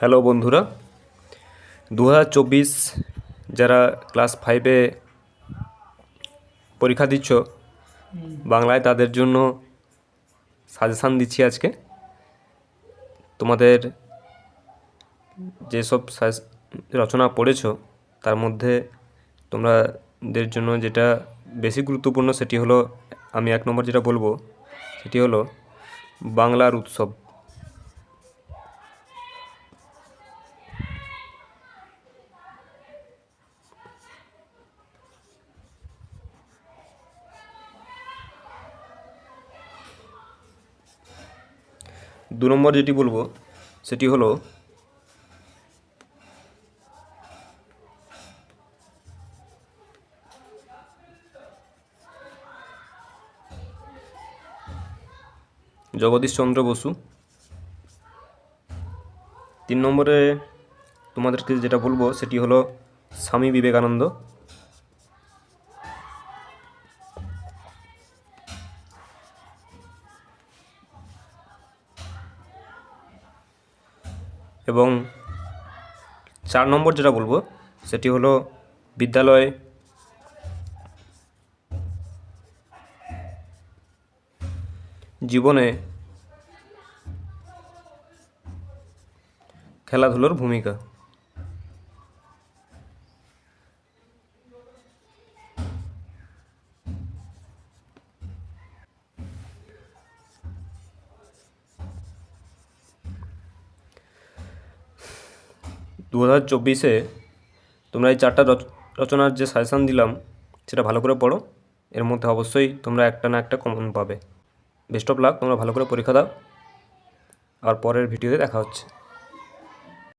Hello বন্ধুরা। দু যারা ক্লাস ফাইভে পরীক্ষা দিচ্ছ, বাংলায় তাদের জন্য সাজেশান দিচ্ছি আজকে। তোমাদের যেসব রচনা পড়েছো, তার মধ্যে তোমাদের জন্য যেটা বেশি গুরুত্বপূর্ণ, সেটি হলো, আমি এক নম্বর যেটা বলব, সেটি হলো, বাংলার উৎসব। দু নম্বর যেটি বলব, সেটি হলো জগদীশচন্দ্র বসু। তিন নম্বরে তোমাদেরকে যেটা বলব, সেটি হলো স্বামী বিবেকানন্দ। এবং চার নম্বর যেটা বলব সেটি হলো বিদ্যালয় জীবনে খেলাধুলোর ভূমিকা। দু হাজার চব্বিশে তোমরা এই চারটা রচ- রচনার যে সাজেশান দিলাম, সেটা ভালো করে পড়ো। এর মধ্যে অবশ্যই তোমরা একটা না একটা কমন পাবে। বেস্ট অফ লাক তোমরা ভালো করে পরীক্ষা দাও। আর পরের ভিডিওতে দেখা হচ্ছে।